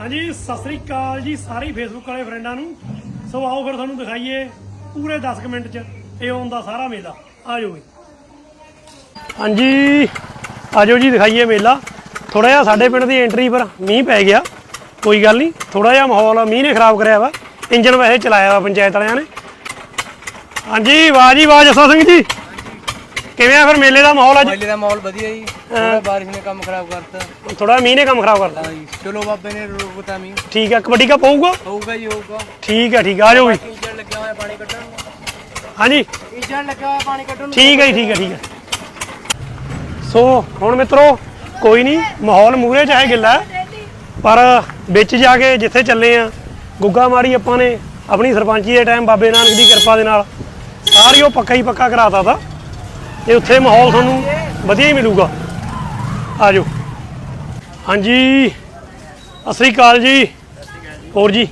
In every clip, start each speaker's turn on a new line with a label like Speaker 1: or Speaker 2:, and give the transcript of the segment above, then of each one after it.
Speaker 1: ਹਾਂਜੀ, ਸਤਿ ਸ੍ਰੀ ਅਕਾਲ ਜੀ ਸਾਰੇ ਫੇਸਬੁੱਕ ਵਾਲੇ ਫਰੈਂਡਾਂ ਨੂੰ। ਸੋ ਆਓ ਫਿਰ ਤੁਹਾਨੂੰ ਦਿਖਾਈਏ ਪੂਰੇ 10 ਕੁ ਮਿੰਟ ਚ ਇਹ ਆਉਂਦਾ ਸਾਰਾ ਮੇਲਾ। ਆ ਜਾਓ ਜੀ ਹਾਂਜੀ, ਆਜੋ ਜੀ ਦਿਖਾਈਏ ਮੇਲਾ। ਥੋੜਾ ਜਿਹਾ ਸਾਡੇ ਪਿੰਡ ਦੀ ਐਂਟਰੀ ਪਰ ਮੀਂਹ ਪੈ ਗਿਆ। ਕੋਈ ਗੱਲ ਨਹੀਂ ਥੋੜਾ ਜਿਹਾ ਮਾਹੌਲ ਮੀਂਹ ਨੇ ਖਰਾਬ ਕਰਿਆ ਵਾ। ਇੰਜਨ ਵੈਸੇ ਚਲਾਇਆ ਵਾ ਪੰਚਾਇਤ ਵਾਲਿਆਂ ਨੇ। ਹਾਂਜੀ ਵਾਹ ਜੀ, ਆਵਾਜ਼ ਜੱਸਾ ਸਿੰਘ ਜੀ। ਕਿਵੇਂ ਆ ਫਿਰ ਮੇਲੇ ਦਾ ਮਾਹੌਲ ਅੱਜ?
Speaker 2: ਮੇਲੇ ਦਾ ਮਾਹੌਲ ਵਧੀਆ ਜੀ। ਥੋੜਾ ਬਾਰਿਸ਼ ਨੇ ਕੰਮ ਖਰਾਬ ਕਰਤਾ।
Speaker 1: ਥੋੜਾ ਮੀਂਹ ਨੇ ਕੰਮ ਖਰਾਬ ਕਰਤਾ।
Speaker 2: ਹਾਂ ਜੀ। ਚਲੋ ਬਾਬੇ ਨੇ ਰੋਕਤਾ ਮੀ
Speaker 1: ਠੀਕ ਹੈ ਕਬੱਡੀ ਕਾ ਪਊਗਾ
Speaker 2: ਹੋਊਗਾ ਜੀ ਹੋਊਗਾ।
Speaker 1: ਠੀਕ ਹੈ ਠੀਕ ਆ ਜਾਓ ਜੀ।
Speaker 2: ਇੰਜਣ ਲੱਗਿਆ ਹੋਇਆ ਪਾਣੀ ਕੱਢਣ ਨੂੰ।
Speaker 1: ਹਾਂਜੀ।
Speaker 2: ਇੰਜਣ ਲੱਗਿਆ ਹੋਇਆ ਪਾਣੀ ਕੱਢਣ ਨੂੰ।
Speaker 1: ਠੀਕ ਹੈ ਜੀ ਠੀਕ ਹੈ ਠੀਕ ਹੈ ਸੋ ਹੁਣ ਮਿੱਤਰੋ ਕੋਈ ਨਹੀਂ ਮਾਹੌਲ ਮੂਰੇ ਚਾਹੇ ਗਿੱਲਾ ਪਰ ਵਿੱਚ ਜਾ ਕੇ ਜਿੱਥੇ ਚੱਲੇ ਆ ਗੁੱਗਾ ਮਾਰੀ ਆਪਾਂ ਨੇ ਆਪਣੀ ਸਰਪੰਚੀ ਦੇ ਟਾਈਮ ਬਾਬੇ ਨਾਨਕ ਦੀ ਕਿਰਪਾ ਦੇ ਨਾਲ ਸਾਰੀ ਉਹ ਪੱਕਾ ਹੀ ਪੱਕਾ ਕਰਾਤਾ ਤਾ। ਤੇ ਉੱਥੇ ਮਾਹੌਲ ਤੁਹਾਨੂੰ ਵਧੀਆ ਹੀ ਮਿਲੂਗਾ। ਆ ਜਾਓ ਹਾਂਜੀ। ਸਤਿ ਸ੍ਰੀ ਅਕਾਲ ਜੀ। ਹੋਰ ਜੀ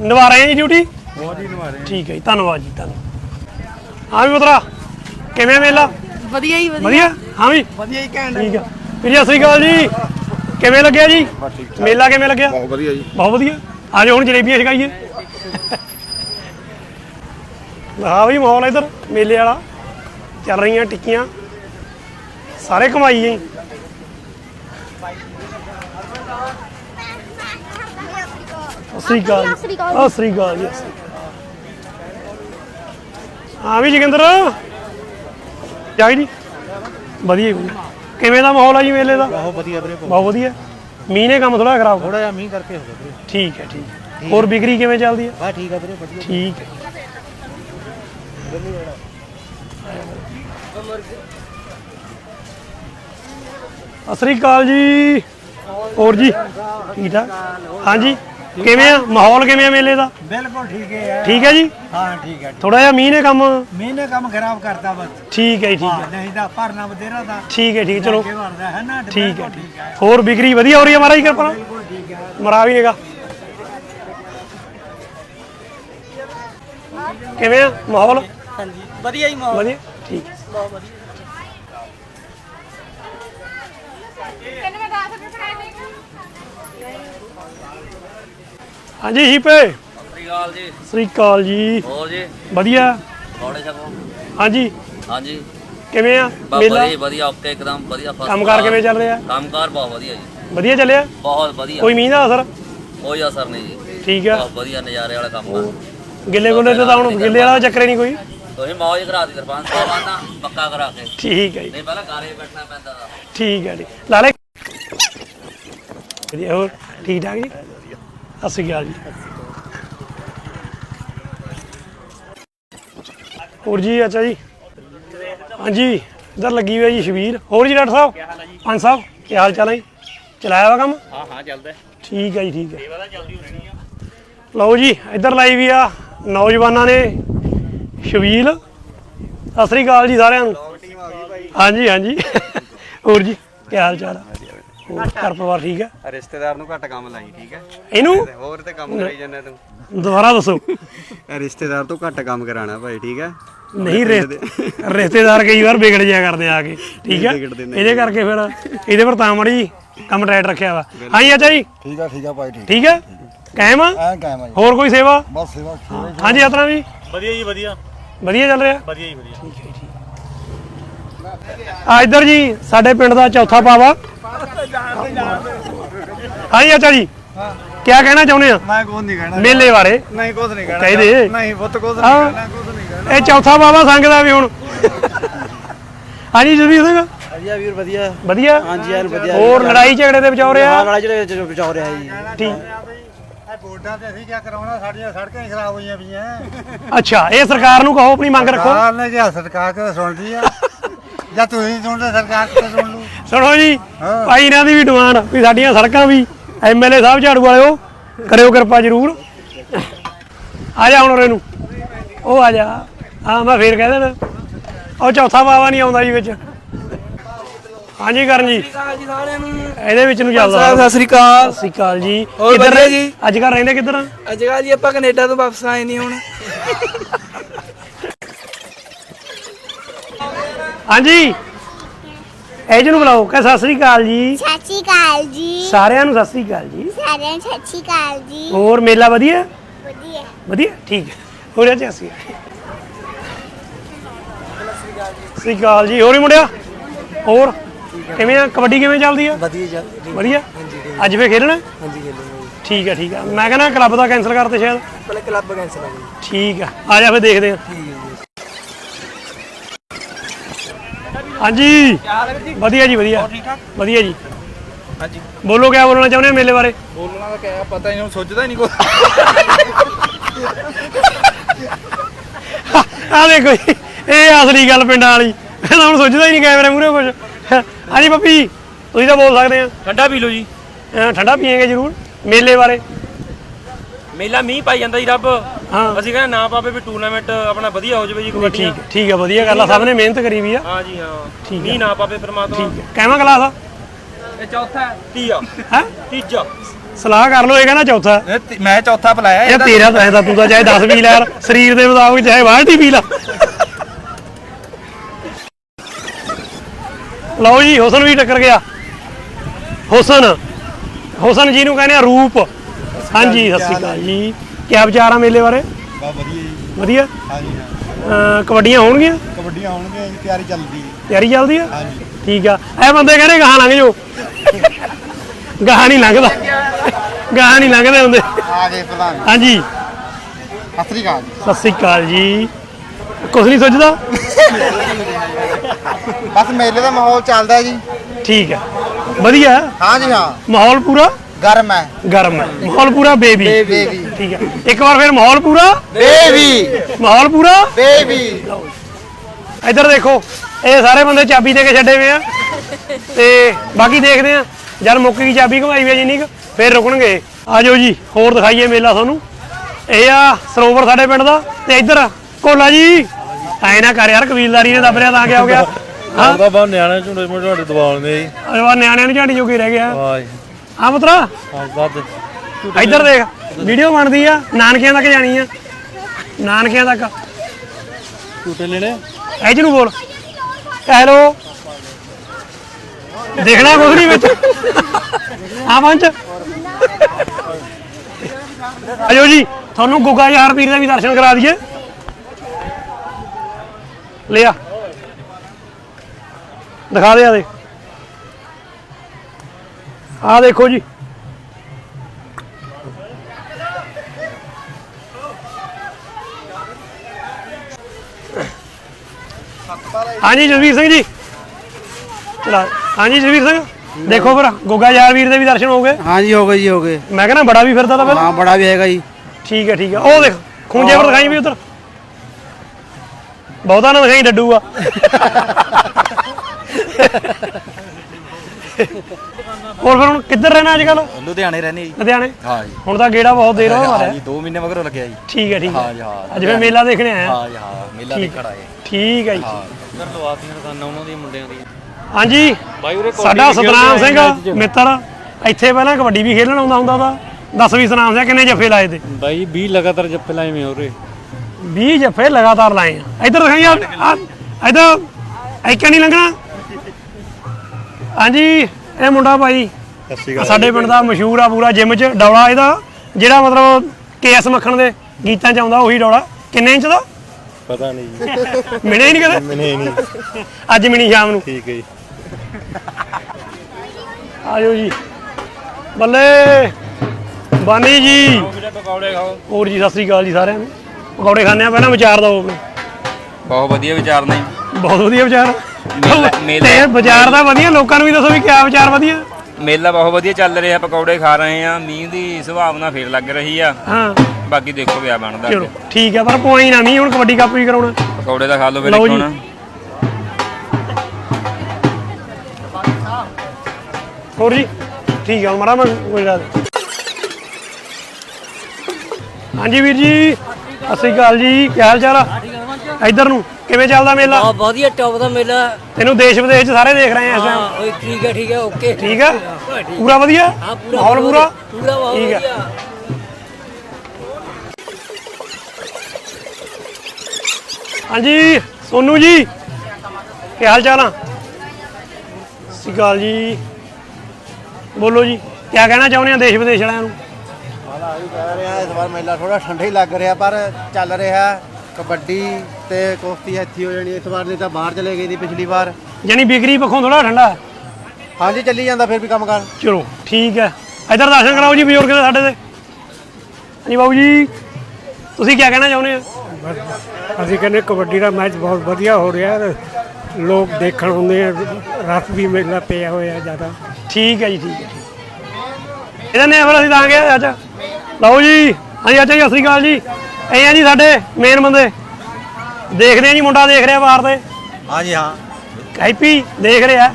Speaker 1: ਨਿਭਾ ਰਹੇ ਜੀ ਡਿਊਟੀ
Speaker 2: ਬਹੁਤ ਹੀ। ਨਿਵਾਰੇ
Speaker 1: ਠੀਕ ਹੈ ਜੀ ਧੰਨਵਾਦ ਜੀ ਧੰਨਵਾਦ। ਹਾਂ ਵੀ ਪੁੱਤਰਾ ਕਿਵੇਂ ਆ ਮੇਲਾ?
Speaker 3: ਵਧੀਆ ਹੀ ਵਧੀਆ।
Speaker 1: ਵਧੀਆ? ਹਾਂ ਵੀ?
Speaker 2: ਵਧੀਆ ਹੀ ਘੈਂਟ
Speaker 1: ਠੀਕ ਆ। ਵੀਰ ਜੀ ਸਤਿ ਸ੍ਰੀ ਅਕਾਲ ਜੀ। ਕਿਵੇਂ ਲੱਗਿਆ ਜੀ? ਮੇਲਾ ਕਿਵੇਂ ਲੱਗਿਆ?
Speaker 4: ਬਹੁਤ ਵਧੀਆ ਜੀ।
Speaker 1: ਬਹੁਤ ਵਧੀਆ। ਆ ਜਾਓ ਹੁਣ ਜਲੇਬੀਆਂ ਛਕਾਈਏ। ਹਾਂ ਵੀ ਮਾਹੌਲ ਇਧਰ ਮੇਲੇ ਵਾਲਾ। ਚੱਲ ਰਹੀਆਂ ਟਿੱਕੀਆਂ। ਸਾਰੇ ਕਮਾਈ ਜੀ ਸਤਿ ਸ੍ਰੀ ਅਕਾਲ। ਜੀ।
Speaker 3: ਸਤਿ ਸ੍ਰੀ ਅਕਾਲ।
Speaker 1: ਜੀ। ਹਾਂ ਵੀ ਜੋਗਿੰਦਰ। ਜਾਗ ਜੀ। ਵਧੀਆ ਜੀ, ਕਿਵੇਂ ਦਾ ਮਾਹੌਲ ਆ ਜੀ ਮੇਲੇ ਦਾ?
Speaker 2: ਬਹੁਤ ਵਧੀਆ ਵੀਰੇ
Speaker 1: ਬਹੁਤ ਵਧੀਆ। ਮੀਂਹ ਨੇ ਕੰਮ ਥੋੜਾ ਖਰਾਬ
Speaker 2: ਥੋੜਾ ਜਿਹਾ ਮੀਂਹ ਕਰਕੇ ਹੋ ਗਿਆ ਵੀਰੇ।
Speaker 1: ਠੀਕ ਹੈ ਠੀਕ। ਹੈ ਹੋਰ ਵਿਕਰੀ ਕਿਵੇਂ ਚੱਲਦੀ ਹੈ?
Speaker 2: ਬਾ ਠੀਕ ਆ ਵੀਰੇ ਵਧੀਆ।
Speaker 1: ਠੀਕ ਹੈ। ਸਤਿ ਸ੍ਰੀ ਅਕਾਲ ਜੀ। ਹੋਰ ਜੀ ਠੀਕ ਠਾਕ? ਹਾਂਜੀ ਕਿਵੇਂ ਆ? ਮਾਹੌਲ ਕਿਵੇਂ ਆ ਮੇਲੇ ਦਾ?
Speaker 2: ਬਿਲਕੁਲ ਠੀਕ ਹੈ
Speaker 1: ਠੀਕ ਹੈ ਜੀ?
Speaker 2: ਹਾਂ ਠੀਕ ਹੈ
Speaker 1: ਥੋੜਾ ਜਿਹਾ ਮੀਂਹ ਨੇ ਕੰਮ?
Speaker 2: ਮੀਂਹ ਨੇ ਕੰਮ ਖਰਾਬ ਕਰਤਾ ਬਸ।
Speaker 1: ਠੀਕ ਹੈ ਠੀਕ ਹੈ
Speaker 2: ਨਹੀਂ ਤਾਂ ਭਰਨਾ ਬਥੇਰਾ ਦਾ
Speaker 1: ਠੀਕ ਹੈ ਠੀਕ ਚਲੋ। ਠੀਕ ਹੈ ਠੀਕ ਹੈ। ਹੋਰ ਵਿਕਰੀ ਵਧੀਆ ਹੋ ਰਹੀ ਹੈ ਮਹਾਰਾਜ ਕਿਰਪਾ ਨਾਲ?
Speaker 2: ਬਿਲਕੁਲ ਠੀਕ ਹੈ।
Speaker 1: ਮਰਾ ਵੀ ਨੇਗਾ ਕਿਵੇਂ ਆ ਮਾਹੌਲ?
Speaker 2: ਹਾਂਜੀ ਵਧੀਆ ਹੀ ਮਾਹੌਲ।
Speaker 1: ਵਧੀਆ।
Speaker 2: ਬਹੁਤ ਵਧੀਆ।
Speaker 1: ਹਾਂਜੀ ਹੀਪੇ।
Speaker 5: ਸ੍ਰੀਕਾਲ ਜੀ।
Speaker 1: ਸ੍ਰੀ ਅਕਾਲ ਜੀ।
Speaker 5: ਹੋਰ ਜੀ?
Speaker 1: ਵਧੀਆ।
Speaker 5: ਥੋੜੇ ਛਕੋ
Speaker 1: ਹਾਂਜੀ।
Speaker 5: ਹਾਂਜੀ।
Speaker 1: ਕਿਵੇਂ ਆ? ਮੇਲਾ?
Speaker 5: ਵਧੀਆ ਵਧੀਆ ਓਕੇ ਇੱਕਦਮ ਵਧੀਆ
Speaker 1: ਕੰਮਕਾਰ ਕਿਵੇਂ ਚੱਲ ਰਿਹਾ?
Speaker 5: ਕੰਮਕਾਰ ਬਹੁਤ ਵਧੀਆ ਜੀ।
Speaker 1: ਵਧੀਆ ਚੱਲਿਆ?
Speaker 5: ਬਹੁਤ ਵਧੀਆ।
Speaker 1: ਕੋਈ ਮੀਂਹ ਦਾ ਅਸਰ?
Speaker 5: ਕੋਈ ਅਸਰ ਨਹੀਂ ਜੀ।
Speaker 1: ਠੀਕ ਆ।
Speaker 5: ਬਹੁਤ ਵਧੀਆ ਨਜ਼ਾਰੇ ਵਾਲਾ ਕੰਮ ਆ।
Speaker 1: ਗਿੱਲੇ ਗੁੱਲੇ ਤੇ ਤਾਂ ਹੁਣ ਗਿੱਲੇ ਵਾਲਾ ਚੱਕਰ ਨਹੀਂ ਕੋਈ।
Speaker 5: ਤੁਸੀਂ ਮੌਜ ਕਰਾ ਦੀ ਸਰਪੰਚ ਸਾਹਿਬ ਆਂਦਾ ਪੱਕਾ ਕਰਾ ਕੇ।
Speaker 1: ਠੀਕ ਹੈ ਜੀ।
Speaker 5: ਨਹੀਂ ਪਹਿਲਾਂ ਘਰੇ ਬੈਠਣਾ ਪੈਂਦਾ ਦਾ
Speaker 1: ਠੀਕ ਹੈ ਜੀ। ਲਾਲੇ ਵਧੀਆ ਹੋਰ? ਠੀਕ ਠਾਕ ਜੀ? ਸਤਿ ਸ਼੍ਰੀ ਅਕਾਲ ਜੀ। ਹੋਰ ਜੀ ਅੱਛਾ ਜੀ। ਹਾਂਜੀ ਇਧਰ ਲੱਗੀ ਹੋਈ ਹੈ ਜੀ ਸ਼ਬੀਰ। ਹੋਰ ਜੀ ਡਾਕਟਰ ਸਾਹਿਬ? ਪੰਜ ਸਾਹਿਬ ਕੀ ਹਾਲ ਚਾਲ ਹੈ ਜੀ? ਚਲਾਇਆ ਵਾ ਕੰਮ? ਹਾਂ ਹਾਂ ਚੱਲਦਾ। ਠੀਕ ਹੈ ਜੀ ਠੀਕ ਹੈ। ਸੇਵਾ ਤਾਂ ਚੱਲਦੀ ਰਹਿਣੀ ਆ। ਲਓ ਜੀ ਇੱਧਰ ਲਾਈ ਵੀ ਆ ਨੌਜਵਾਨਾਂ ਨੇ। ਸ਼ਬੀਲ ਸਤਿ ਸ੍ਰੀ ਅਕਾਲ ਜੀ ਸਾਰਿਆਂ ਨੂੰ। ਹਾਂਜੀ ਹਾਂਜੀ। ਹੋਰ ਜੀ ਕੀ ਹਾਲ ਚਾਲ ਆ? ਹੋਰ ਘਰ ਪਰਿਵਾਰ ਠੀਕ ਹੈ
Speaker 4: ਰਿਸ਼ਤੇਦਾਰ ਨੂੰ ਘੱਟ ਕੰਮ ਲਾਈ ਠੀਕ ਹੈ
Speaker 1: ਇਹਨੂੰ?
Speaker 4: ਤੇ ਹੋਰ ਤੇ ਕੰਮ ਕਰਾਈ ਜਾਂਦਾ ਤੂੰ।
Speaker 1: ਦੁਬਾਰਾ ਦੱਸੋ।
Speaker 4: ਇਹ ਰਿਸ਼ਤੇਦਾਰ ਤੋਂ ਘੱਟ ਕੰਮ ਕਰਾਣਾ ਭਾਈ ਠੀਕ ਹੈ
Speaker 1: ਨਹੀਂ ਰਿਸ਼ਤੇ- ਰਿਸ਼ਤੇਦਾਰ ਕਈ ਵਾਰ ਵਿਗੜ ਜਿਆ ਕਰਦੇ ਆ ਕੇ ਠੀਕ ਹੈ
Speaker 4: ਵਿਗੜਦੇ।
Speaker 1: ਇਹਦੇ ਕਰਕੇ ਫਿਰ ਇਹਦੇ ਪਰ ਤਾਂ ਮੜੀ ਕੰਮ ਟਾਈਟ ਰੱਖਿਆ ਵਾ। ਹਾਂਜੀ ਅੱਛਾ ਜੀ।
Speaker 6: ਠੀਕ ਆ ਠੀਕ ਆ ਭਾਈ ਠੀਕ
Speaker 1: ਠੀਕ ਹੈ ਕਾਇਮ ਆ?
Speaker 6: ਐ ਕਾਇਮ ਆ ਜੀ।
Speaker 1: ਹੋਰ ਕੋਈ ਸੇਵਾ?
Speaker 6: ਬਸ ਸੇਵਾ ਸੇਵਾ
Speaker 1: ਹਾਂਜੀ ਆਤਰਾ ਵੀ?
Speaker 7: ਵਧੀਆ ਜੀ ਵਧੀਆ।
Speaker 1: ਵਧੀਆ ਚੱਲ ਰਿਹਾ?
Speaker 7: ਵਧੀਆ ਜੀ ਵਧੀਆ।
Speaker 1: ਆ ਇੱਧਰ ਜੀ ਸਾਡੇ ਪਿੰਡ ਦਾ ਚੌਥਾ ਪਾਵਾ। ਹਾਂਜੀ ਅੱਛਾ ਜੀ। ਕੀ ਕਹਿਣਾ ਚਾਹੁੰਦੇ ਆ?
Speaker 2: ਮੈਂ ਕੁਝ ਨਹੀਂ ਕਹਿਣਾ।
Speaker 1: ਮੇਲੇ ਬਾਰੇ।
Speaker 2: ਨਹੀਂ ਕੁਝ ਨਹੀਂ ਕਹਿਣਾ।
Speaker 1: ਕਹਿ ਦੇ।
Speaker 2: ਨਹੀਂ ਪੁੱਤ ਕੁਝ ਨਹੀਂ। ਕਹਿਣਾ ਕੁਝ ਨਹੀਂ ਕਹਿਣਾ।
Speaker 1: ਇਹ ਚੌਥਾ ਪਾਵਾ ਸੰਗ ਦਾ ਵੀ ਹੁਣ। ਹਾਂਜੀ ਜਰੂਰ ਸਿੰਘ।
Speaker 2: ਵਧੀਆ ਵੀਰ ਵਧੀਆ।
Speaker 1: ਵਧੀਆ?
Speaker 2: ਹਾਂਜੀ ਯਾਰ ਵਧੀਆ।
Speaker 1: ਹੋਰ ਲੜਾਈ ਝਗੜੇ ਦੇ ਰਿਹਾ?
Speaker 2: ਲੜਾਈ ਜਿਹੜੇ ਬਚਾਉ ਰਿਹਾ ਜੀ।
Speaker 1: ਠੀਕ।
Speaker 2: ਬੋਰਡਾਂ ਤੇ ਅਸੀਂ ਕੀ ਕਰਾਉਣਾ? ਸਾਡੀਆਂ ਸੜਕਾਂ ਹੀ ਖਰਾਬ ਹੋਈਆਂ ਪਈਆਂ।
Speaker 1: ਅੱਛਾ ਇਹ ਸਰਕਾਰ ਨੂੰ ਕਹੋ ਆਪਣੀ ਮੰਗ ਰੱਖੋ।
Speaker 2: ਸਰਕਾਰ ਨੇ ਜੇ ਸਰਕਾਰ ਤੇ ਸੁਣਦੀ ਆ। ਜਾਂ ਤੁਸੀਂ ਸੁਣਦੇ ਸਰਕਾਰ ਤੇ ਸੁਣ ਲਓ
Speaker 1: ਸੁਣੋ ਜੀ
Speaker 2: ਹਾਂ।
Speaker 1: ਭਾਈ ਇਹਨਾਂ ਦੀ ਵੀ ਡਿਮਾਂਡ ਵੀ ਸਾਡੀਆਂ ਸੜਕਾਂ ਵੀ ਐਮਐਲਏ ਸਾਹਿਬ ਝਾੜੂ ਵਾਲਿਓ ਕਰਿਓ ਕਿਰਪਾ ਜ਼ਰੂਰ। ਆ ਜਾ ਹੁਣ ਉਰੇ ਨੂੰ। ਉਹ ਆ ਜਾ। ਹਾਂ ਮੈਂ ਫੇਰ ਕਹਿ ਦੇਣਾ। ਉਹ ਚੌਥਾ ਬਾਵਾ ਨਹੀਂ ਆਉਂਦਾ ਜੀ ਵਿੱਚ। ਹਾਂਜੀ ਕਰਨ ਜੀ।
Speaker 2: ਜੀ ਸਾਰਿਆਂ ਨੂੰ।
Speaker 1: ਇਹਦੇ ਵਿੱਚ ਨੂੰ ਚੱਲਦਾ
Speaker 2: ਸਤਿ ਸ੍ਰੀ ਅਕਾਲ।
Speaker 1: ਸਤਿ ਸ਼੍ਰੀ ਅਕਾਲ ਜੀ।
Speaker 2: ਹੋਰ
Speaker 1: ਕਿੱਧਰ
Speaker 2: ਵਧੀਆ ਜੀ?
Speaker 1: ਅੱਜ ਕੱਲ ਰਹਿੰਦੇ ਕਿੱਧਰ? ਆ?
Speaker 2: ਅੱਜ ਕੱਲ੍ਹ ਜੀ ਆਪਾਂ ਕੈਨੇਡਾ ਤੋਂ ਵਾਪਸ ਆਏ ਨਹੀਂ ਹੁਣ।
Speaker 1: ਹਾਂਜੀ। ਐਜ ਨੂੰ ਬੁਲਾਓ ਕਹ ਸਤਿ ਸ੍ਰੀ ਅਕਾਲ ਜੀ।
Speaker 3: ਸਤਿ ਸ਼੍ਰੀ ਅਕਾਲ ਜੀ।
Speaker 1: ਸਾਰਿਆਂ ਨੂੰ ਸਤਿ ਸ੍ਰੀ ਅਕਾਲ ਜੀ।
Speaker 3: ਸਾਰਿਆਂ ਨੂੰ ਸਤਿ ਸ਼੍ਰੀ ਅਕਾਲ ਜੀ।
Speaker 1: ਹੋਰ ਮੇਲਾ ਵਧੀਆ?
Speaker 3: ਵਧੀਆ।
Speaker 1: ਵਧੀਆ ਠੀਕ ਹੈ। ਹੋ ਰਿਹਾ ਜੀ ਅਸੀਂ। ਸ੍ਰੀ ਅਕਾਲ ਜੀ। ਹੋਰ ਹੀ ਮੁੰਡਿਆ? ਹੋਰ? ਕਿਵੇਂ ਆ? ਕਬੱਡੀ ਕਿਵੇਂ ਚੱਲਦੀ ਆ?
Speaker 6: ਵਧੀਆ ਜੀ
Speaker 1: ਵਧੀਆ? ਅੱਜ ਫੇਰ ਖੇਡਣਾ?
Speaker 6: ਹਾਂਜੀ ਖੇਲੋ
Speaker 1: ਠੀਕ ਆ ਠੀਕ ਆ। ਮੈਂ ਕਹਿੰਦਾ ਕਲੱਬ ਦਾ ਕੈਨਸਲ ਕਰਤੇ ਸ਼ਾਇਦ?
Speaker 6: ਪਹਿਲੇ ਕਲੱਬ ਕੈਂਸਲ ਆ ਜੀ।
Speaker 1: ਠੀਕ ਆ। ਆ ਜਾ ਫੇਰ ਦੇਖਦੇ ਆ।
Speaker 6: ਠੀਕ ਹੈ ਜੀ।
Speaker 1: ਹਾਂਜੀ। ਵਧੀਆ ਜੀ ਵਧੀਆ। ਵਧੀਆ ਜੀ।
Speaker 7: ਹਾਂਜੀ।
Speaker 1: ਬੋਲੋ ਕਿਆ ਬੋਲਣਾ ਚਾਹੁੰਦੇ ਆ ਮੇਲੇ ਬਾਰੇ?
Speaker 7: ਬੋਲਣਾ ਤਾਂ ਕਿਆ ਪਤਾ ਨਹੀਂ ਸੋਚਦਾ ਹੀ ਨਹੀਂ ਕੋਈ।
Speaker 1: ਆ ਦੇਖੋ ਜੀ ਇਹ ਅਸਲੀ ਗੱਲ ਪਿੰਡਾਂ ਵਾਲੀ। ਮੈਂ ਤਾਂ ਹੁਣ ਸੋਚਦਾ ਹੀ ਨਹੀਂ ਕੈਮਰੇ ਮੂਰੇ ਕੁਝ ਹਾਂਜੀ ਪੱਪੀ ਤੁਸੀਂ ਤਾਂ ਬੋਲ ਸਕਦੇ ਆ।
Speaker 8: ਠੰਡਾ ਪੀ ਲਓ ਜੀ।
Speaker 1: ਅਹ ਠੰਡਾ ਪੀਏਗੇ ਜ਼ਰੂਰ ਮੇਲੇ ਬਾਰੇ।
Speaker 8: ਮੇਲਾ ਮੀਂਹ ਪਾਈ ਜਾਂਦਾ ਜੀ ਰੱਬ।
Speaker 1: ਹਾਂ।
Speaker 8: ਅਸੀਂ ਕਹਿੰਦੇ ਨਾ ਪਾਵੇ ਵੀ ਟੂਰਨਾਮੈਂਟ ਆਪਣਾ ਵਧੀਆ ਹੋ ਜਾਵੇ ਜੀ ਕਬੱਡੀ
Speaker 1: ਠੀਕ ਠੀਕ ਆ ਵਧੀਆ ਗੱਲ ਆ ਸਭ ਨੇ ਮਿਹਨਤ ਕਰੀ ਵੀ ਆ।
Speaker 8: ਹਾਂ ਜੀ ਹਾਂ।
Speaker 1: ਠੀਕ
Speaker 8: ਮੀਂਹ ਨਾ ਪਾਵੇ ਪ੍ਰਮਾਤਮਾ
Speaker 1: ਠੀਕ ਹੈ ਕਿਵੇਂ ਕਲਾਸ ਆ?
Speaker 8: ਇਹ ਚੌਥਾ ਹੈ। ਤੀਆ।
Speaker 1: ਹੈ?
Speaker 8: ਤੀਜਾ।
Speaker 1: ਸਲਾਹ ਕਰ ਲਓ ਇਹ ਕਹਿੰਦਾ ਚੌਥਾ।
Speaker 7: ਇਹ ਤੀ- ਮੈਂ ਚੌਥਾ ਪਲਾਇਆ
Speaker 1: ਇਹ ਤੇਰਾ ਤਾਂ ਐਦਾ ਤੂੰ ਤਾਂ ਚਾਹੇ 10 ਪੀ ਲੈ ਯਾਰ ਸਰੀਰ ਦੇ ਮੁਤਾਬਕ ਚਾਹੇ ਬਾਲਟੀ ਪੀ ਲਾ। ਲਓ ਜੀ ਹੁਸਨ ਵੀ ਟੱਕਰ ਗਿਆ। ਹੁਸਨ ਹੁਸਨ ਜੀ ਨੂੰ ਕਹਿੰਦੇ ਆ ਰੂਪ। ਹਾਂਜੀ ਸਤਿ ਸ਼੍ਰੀ ਅਕਾਲ ਜੀ। ਕੀ ਵਿਚਾਰ ਆ ਮੇਲੇ ਬਾਰੇ?
Speaker 2: ਬਹੁਤ ਵਧੀਆ ਜੀ।
Speaker 1: ਵਧੀਆ?
Speaker 2: ਹਾਂਜੀ ਹਾਂ।
Speaker 1: ਅਹ ਕਬੱਡੀਆਂ ਹੋਣਗੀਆਂ?
Speaker 2: ਕਬੱਡੀਆਂ ਹੋਣਗੀਆਂ ਜੀ ਤਿਆਰੀ ਚੱਲਦੀ ਹੈ।
Speaker 1: ਤਿਆਰੀ ਚੱਲਦੀ ਆ?
Speaker 2: ਹਾਂਜੀ।
Speaker 1: ਠੀਕ ਆ। ਇਹ ਬੰਦੇ ਕਹਿੰਦੇ ਗਾਹਾਂ ਲੰਘ ਜਾਓ। ਗਾਹਾਂ ਨਹੀਂ ਲੰਘਦਾ। ਗਾਹਾਂ ਨਹੀਂ ਲੰਘਦੇ ਹੁੰਦੇ।
Speaker 2: ਆ ਗਏ ਪ੍ਰਧਾਨ।
Speaker 1: ਹਾਂਜੀ।
Speaker 2: ਸਤਿ ਸ੍ਰੀ ਅਕਾਲ ਜੀ।
Speaker 1: ਸਤਿ ਸ਼੍ਰੀ ਅਕਾਲ ਜੀ। ਕੁਛ ਨਹੀਂ ਸੋਚਦਾ?
Speaker 2: ਬਸ ਮੇਲੇ ਦਾ ਮਾਹੌਲ ਚੱਲਦਾ ਜੀ।
Speaker 1: ਠੀਕ ਹੈ। ਵਧੀਆ? ਹੈ।
Speaker 2: ਹਾਂ ਜੀ ਹਾਂ।
Speaker 1: ਮਾਹੌਲ ਪੂਰਾ?
Speaker 2: ਗਰਮ ਹੈ।
Speaker 1: ਗਰਮ ਹੈ। ਮਾਹੌਲ ਪੂਰਾ ਬੇਬੀ?
Speaker 2: ਬੇਬੀ।
Speaker 1: ਠੀਕ ਹੈ। ਇੱਕ ਵਾਰ ਫਿਰ ਮਾਹੌਲ ਪੂਰਾ?
Speaker 2: ਬੇਬੀ।
Speaker 1: ਮਾਹੌਲ ਪੂਰਾ?
Speaker 2: ਬੇਬੀ।
Speaker 1: ਇੱਧਰ ਦੇਖੋ ਇਹ ਸਾਰੇ ਬੰਦੇ ਚਾਬੀ ਦੇ ਕੇ ਛੱਡੇ ਹੋਏ ਆ। ਤੇ ਬਾਕੀ ਦੇਖਦੇ ਆ। ਜਦ ਮੁੱਕ ਗਈ ਚਾਬੀ ਘਮਾਈ ਵੀ ਆ ਜਿੰਨੀ ਕੁ ਫਿਰ ਰੁਕਣਗੇ। ਆ ਜਾਓ ਜੀ ਹੋਰ ਦਿਖਾਈਏ ਮੇਲਾ ਤੁਹਾਨੂੰ। ਇਹ ਆ ਸਰੋਵਰ ਸਾਡੇ ਪਿੰਡ ਦਾ। ਤੇ ਇੱਧਰ ਕੋਲਾ ਜੀ। ਐ ਨਾ ਕਰ ਯਾਰ ਕਬੀਲਦਾਰੀ ਨੇ ਦੱਬ ਰਿਆ ਤਾਂ ਕਿਆ ਹੋ ਗਿਆ। ਹਾਂ
Speaker 9: ਉਹਦਾ ਬਾ ਨਿਆਣੇ ਝੁੰਡੇ ਮੋਟੇ ਦਬਾਉਣੇ ਜੀ।
Speaker 1: ਅਜਵਾ ਨਿਆਣਿਆਂ ਨੂੰ ਝਾੜੀ ਜੋਗੀ ਰਹਿ ਗਿਆ।
Speaker 9: ਆਹ
Speaker 1: ਆ ਪੁੱਤਰਾ
Speaker 9: ਹਾਂ ਵੱਧ।
Speaker 1: ਇੱਧਰ ਦੇਖ ਵੀਡੀਓ ਬਣਦੀ ਆ ਨਾਨਕਿਆਂ ਤੱਕ ਜਾਣੀ ਆ। ਨਾਨਕਿਆਂ ਤੱਕ।
Speaker 9: ਝੂਟੇ ਲੈਣੇ?
Speaker 1: ਐਜ ਨੂੰ ਬੋਲ। ਹੈਲੋ। ਦੇਖਣਾ ਕੁਝ ਨਹੀਂ ਵਿੱਚ। ਆ ਪੰਜ। ਆਜੋ ਜੀ ਤੁਹਾਨੂੰ ਗੁੱਗਾ ਯਾਰ ਪੀਰ ਦਾ ਵੀ ਦਰਸ਼ਨ ਕਰਾ ਦਈਏ। ਲਿਆ। ਦਿਖਾ ਦੇ ਆ ਦੇ ਆ ਦੇਖੋ ਜੀ ਹਾਂਜੀ ਜਸਵੀਰ ਸਿੰਘ ਜੀ ਚਲਾ ਹਾਂਜੀ ਜਸਵੀਰ ਸਿੰਘ ਦੇਖੋ ਫਿਰ ਗੋਗਾ ਯਾਰ ਵੀਰ ਦੇ ਵੀ ਦਰਸ਼ਨ ਹੋ ਗਏ
Speaker 6: ਹਾਂ ਜੀ ਹੋ ਗਏ ਜੀ ਹੋ ਗਏ
Speaker 1: ਮੈਂ ਕਹਿੰਦਾ ਬੜਾ ਵੀ ਫਿਰਦਾ ਤਾਂ ਪਹਿਲਾਂ
Speaker 6: ਹਾਂ ਬੜਾ ਵੀ ਹੈਗਾ ਜੀ
Speaker 1: ਠੀਕ ਹੈ ਠੀਕ ਹੈ ਉਹ ਦੇਖ ਖੂੰਜੇ ਪਰ ਦਿਖਾਈ ਵੀ ਉਧਰ ਬਹੁਤਾ ਨਾ ਦਿਖਾਈ ਡੱਡੂ ਆ ਹੋਰ ਫਿਰ ਹੁਣ ਕਿੱਧਰ ਰਹਿਣਾ ਅੱਜ ਕੱਲ
Speaker 7: ਲੁਧਿਆਣੇ ਰਹਿੰਦੇ ਜੀ।
Speaker 1: ਲੁਧਿਆਣੇ?
Speaker 7: ਹਾਂ ਜੀ।
Speaker 1: ਹੁਣ ਤਾਂ ਗੇੜਾ ਬਹੁਤ ਦੇਰ ਹੋ
Speaker 7: ਹਾਂ
Speaker 1: ਮਾਰਿਆ
Speaker 7: ਜੀ 2 ਮਹੀਨੇ ਮਗਰੋਂ ਲੱਗਿਆ ਜੀ।
Speaker 1: ਠੀਕ ਹੈ ਠੀਕ
Speaker 7: ਹਾਂ।
Speaker 1: ਹੈ
Speaker 7: ਜੀ, ਹਾਂ।
Speaker 1: ਅੱਜ ਫਿਰ ਮੇਲਾ ਦੇਖਣੇ ਆਇਆ
Speaker 7: ਹਾਂ ਜੀ ਹਾਂ। ਮੇਲਾ
Speaker 1: ਠੀਕ।
Speaker 7: ਦੇਖਣ ਆਏ
Speaker 1: ਠੀਕ ਹੈ ਜੀ।
Speaker 8: ਇੱਧਰ ਲਵਾਤੀਆਂ ਦੁਕਾਨਾਂ ਉਹਨਾਂ ਦੀਆਂ ਮੁੰਡਿਆਂ ਦੀਆਂ।
Speaker 1: ਹਾਂਜੀ।
Speaker 8: ਬਾਈ ਉਰੇ
Speaker 1: ਸਾਡਾ ਸਤਨਾਮ ਸਿੰਘ ਮਿੱਤਰ ਇੱਥੇ ਪਹਿਲਾਂ ਕਬੱਡੀ ਵੀ ਖੇਡਣ ਆਉਂਦਾ ਹੁੰਦਾ ਤਾਂ। ਦੱਸ ਵੀ ਸਤਨਾਮ ਸਿੰਘ ਕਿੰਨੇ ਜੱਫੇ ਲਾਏ ਤੇ?
Speaker 9: ਬਾਈ 20 ਲਗਾਤਾਰ ਜੱਫੇ ਲਾਏ ਮੈਂ ਉਰੇ।
Speaker 1: 20 ਜੱਫੇ ਲਗਾਤਾਰ ਲਾਏ ਆ। ਇੱਧਰ ਦਿਖਾਈ ਆ ਆ- ਇੱਧਰ। ਐਕਾ ਨਹੀਂ ਲੰਘਣਾ। ਹਾਂਜੀ ਇਹ ਮੁੰਡਾ ਭਾਈ। ਸਾਡੇ ਪਿੰਡ ਦਾ ਮਸ਼ਹੂਰ ਆ ਪੂਰਾ ਜਿਮ 'ਚ ਡੌਲਾ ਇਹਦਾ ਜਿਹੜਾ ਮਤਲਬ ਕੇਐਸ ਮੱਖਣ ਦੇ ਗੀਤਾਂ 'ਚ ਆਉਂਦਾ ਉਹੀ ਡੌਲਾ। ਕਿੰਨੇ ਇੰਚ ਦਾ?
Speaker 9: ਪਤਾ ਨਹੀਂ ਜੀ।
Speaker 1: ਮਿਲਿਆ ਹੀ ਨਹੀਂ ਕਦੇ?
Speaker 9: ਨਹੀਂ ਨਹੀਂ।
Speaker 1: ਅੱਜ ਮਿਣੀ ਸ਼ਾਮ ਨੂੰ।
Speaker 9: ਠੀਕ ਹੈ ਜੀ।
Speaker 1: ਆਜੋ ਜੀ। ਬੱਲੇ। ਬਾਨੀ ਜੀ।
Speaker 8: ਪਕੌੜੇ ਖਾਓ
Speaker 1: ਹੋਰ ਜੀ ਸਤਿ ਸ੍ਰੀ ਅਕਾਲ ਜੀ ਸਾਰਿਆਂ ਨੂੰ। ਪਕੌੜੇ ਖਾਣੇ ਆ ਪਹਿਲਾਂ ਵਿਚਾਰ ਦਿਓ ਆਪਣੇ।
Speaker 7: ਬਹੁਤ ਵਧੀਆ ਵਿਚਾਰ ਨੇ।
Speaker 1: ਬਹੁਤ ਵਧੀਆ ਵਿਚਾਰ
Speaker 7: ਮੇਲਾ-
Speaker 1: ਤੇ ਵਿਚਾਰ ਦਾ ਵਧੀਆ ਲੋਕਾਂ ਨੂੰ ਵੀ ਦੱਸੋ ਵੀ ਕਿਆ ਵਿਚਾਰ ਵਧੀਆ?
Speaker 7: ਮੇਲਾ ਬਹੁਤ ਵਧੀਆ ਚੱਲ ਰਿਹਾ ਪਕੌੜੇ ਖਾ ਰਹੇ ਆ ਮੀਂਹ ਦੀ ਸੁਭਾਵਨਾ ਫੇਰ ਲੱਗ ਰਹੀ ਆ।
Speaker 1: ਹਾਂ।
Speaker 7: ਬਾਕੀ ਦੇਖੋ ਵਿਆ ਬਣਦਾ
Speaker 1: ਚਲੋ ਠੀਕ ਹੈ ਪਰ ਪੁਆਈ ਨਾ ਨਹੀਂ ਹੁਣ ਕਬੱਡੀ ਕੱਪ ਵੀ ਕਰਾਉਣਾ।
Speaker 7: ਪਕੌੜੇ ਦਾ ਖਾ ਲਓ ਫਿਰ
Speaker 1: ਲਓ ਜੀ।
Speaker 7: ਹੁਣ।
Speaker 1: ਹੋਰ ਜੀ ਠੀਕ ਹੈ ਮਰਾ ਮੈਂ ਕੋਈ ਗੱਲ ਹਾਂਜੀ ਵੀਰ ਜੀ ਸਤਿ ਸ੍ਰੀ ਅਕਾਲ ਜੀ ਕੀ ਹਾਲ ਚਾਲ ਆ? ਇੱਧਰ ਨੂੰ ਕਿਵੇਂ ਚੱਲਦਾ ਮੇਲਾ?
Speaker 10: ਬਹੁਤ ਵਧੀਆ ਟੌਪ ਦਾ ਮੇਲਾ।
Speaker 1: ਤੈਨੂੰ ਦੇਸ਼ ਵਿਦੇਸ਼ 'ਚ ਸਾਰੇ ਦੇਖ ਰਹੇ ਆ ਇਸ
Speaker 10: ਹਾਂ
Speaker 1: ਟਾਈਮ
Speaker 10: ਓਏ ਠੀਕ ਹੈ ਠੀਕ ਹੈ ਓਕੇ
Speaker 1: ਠੀਕ ਆ। ਪੂਰਾ ਵਧੀਆ?
Speaker 10: ਹਾਂ ਪੂਰਾ
Speaker 1: ਮਾਹੌਲ ਪੂਰਾ?
Speaker 10: ਪੂਰਾ ਬਹੁਤ
Speaker 1: ਠੀਕ ਆ।
Speaker 10: ਵਧੀਆ।
Speaker 1: ਹਾਂਜੀ ਸੋਨੂ ਜੀ ਕੀ ਹਾਲ ਚਾਲ ਆ? ਸ਼੍ਰੀ ਅਕਾਲ ਜੀ। ਬੋਲੋ ਜੀ ਕੀ ਕਹਿਣਾ ਚਾਹੁੰਦੇ ਆ ਦੇਸ਼ ਵਿਦੇਸ਼ ਵਾਲਿਆਂ ਨੂੰ?
Speaker 6: ਹਾਲਾ ਵੀ ਕਹਿ ਰਿਹਾ ਇਸ ਵਾਰ ਮੇਲਾ ਥੋੜਾ ਠੰਡਾ ਹੀ ਲੱਗ ਰਿਹਾ ਪਰ ਚੱਲ ਰਿਹਾ। ਕਬੱਡੀ ਤੇ ਕੁਸ਼ਤੀ ਇੱਥੇ ਹੋ ਜਾਣੀ ਇਸ ਵਾਰ ਨਹੀਂ ਤਾਂ ਬਾਹਰ ਚਲੇ ਗਈ ਦੀ ਪਿਛਲੀ ਵਾਰ।
Speaker 1: ਯਾਨੀ ਬਿਕਰੀ ਪੱਖੋਂ ਥੋੜਾ ਠੰਡਾ? ਹੈ।
Speaker 6: ਹਾਂਜੀ ਚੱਲੀ ਜਾਂਦਾ ਫਿਰ ਵੀ ਕੰਮ ਕਰ
Speaker 1: ਚਲੋ ਠੀਕ ਹੈ। ਇਧਰ ਦਰਸ਼ਨ ਕਰਾਓ ਜੀ ਬਜ਼ੁਰਗ ਦੇ ਸਾਡੇ ਦੇ ਹਾਂਜੀ ਬਾਬੂ ਜੀ ਤੁਸੀਂ ਕੀ ਕਹਿਣਾ ਚਾਹੁੰਦੇ ਆ
Speaker 9: ਅਸੀਂ ਕਹਿੰਦੇ ਕਬੱਡੀ ਦਾ ਮੈਚ ਬਹੁਤ ਵਧੀਆ ਹੋ ਰਿਹਾ ਹੈ। ਲੋਕ ਦੇਖਣ ਹੁੰਦੇ ਆ ਰਸ ਵੀ ਮੇਲਾ ਪਿਆ ਹੋਇਆ ਜ਼ਿਆਦਾ।
Speaker 1: ਠੀਕ ਹੈ ਜੀ ਠੀਕ ਹੈ ਇਹਦਾ ਨੇ ਫਿਰ ਅਸੀਂ ਤਾਂ ਗਏ ਅੱਜ। ਲਓ ਜੀ ਹਾਂਜੀ ਅੱਛਾ ਜੀ ਸਤਿ ਸ਼੍ਰੀ ਅਕਾਲ ਜੀ। ਇਹ ਆ ਜੀ ਸਾਡੇ ਮੇਨ ਬੰਦੇ। ਦੇਖਦੇ ਆ ਜੀ ਮੁੰਡਾ ਦੇਖ ਰਿਹਾ ਬਾਹਰ ਤੇ।
Speaker 2: ਹਾਂਜੀ ਹਾਂ।
Speaker 1: ਹੈਪੀ ਦੇਖ ਰਿਹਾ।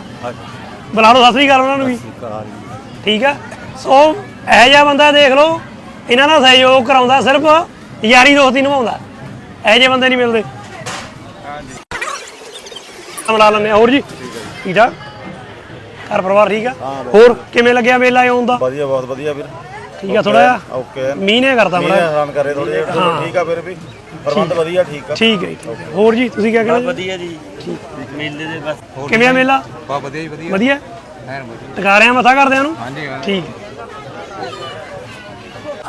Speaker 1: ਬੁਲਾ ਲਓ ਸਤਿ ਸ਼੍ਰੀ ਅਕਾਲ ਉਹਨਾਂ ਨੂੰ ਵੀ। ਠੀਕ ਹੈ ਸੋ ਇਹ ਜਿਹਾ ਬੰਦਾ ਦੇਖ ਲਓ ਇਹਨਾਂ ਦਾ ਸਹਿਯੋਗ ਕਰਾਉਂਦਾ ਸਿਰਫ ਯਾਰੀ ਦੋਸਤੀ ਨਿਭਾਉਂਦਾ। ਇਹ ਜਿਹੇ ਬੰਦੇ ਨਹੀਂ ਮਿਲਦੇ। ਬੁਲਾ ਲੈਂਦੇ ਹਾਂ। ਹੋਰ ਜੀ? ਠੀਕ ਠਾਕ ਘਰ ਪਰਿਵਾਰ ਠੀਕ ਆ? ਹੋਰ ਕਿਵੇਂ ਲੱਗਿਆ ਮੇਲਾ ਆਉਣ ਦਾ?
Speaker 9: ਵਧੀਆ ਬਹੁਤ ਵਧੀਆ ਵੀਰ।
Speaker 1: ਠੀਕ ਆ ਥੋੜਾ ਜਿਹਾ?
Speaker 9: ਓਕੇ।
Speaker 1: ਮੀਂਹ ਨੇ ਕਰਤਾ
Speaker 9: ਮੀਂਹ
Speaker 1: ਬੜਾ
Speaker 9: ਹੈਰਾਨ ਕਰੇ ਥੋੜੇ ਜਿਹਾ। ਚਲੋ ਠੀਕ ਆ ਫਿਰ ਵੀ। ਪ੍ਰਬੰਧ ਵਧੀਆ ਠੀਕ ਆ।
Speaker 1: ਠੀਕ ਹੈ ਜੀ, ਠੀਕ ਹੈ ਹੋਰ ਜੀ ਤੁਸੀਂ ਕੀ ਕਹਿੰਦੇ?
Speaker 8: ਵਧੀਆ ਜੀ। ਮੇਲੇ ਦੇ ਬਸ
Speaker 1: ਕਿਵੇਂ ਆ ਮੇਲਾ?
Speaker 2: ਬਹੁਤ ਵਧੀਆ ਜੀ ਵਧੀਆ।
Speaker 1: ਵਧੀਆ?
Speaker 2: ਐਨ ਵਧੀਆ।
Speaker 1: ਟਕਾ ਰਿਆਂ ਮੱਥਾ ਕਰਦਿਆਂ ਨੂੰ?
Speaker 2: ਹਾਂਜੀ ਹਾਂ।
Speaker 1: ਠੀਕ।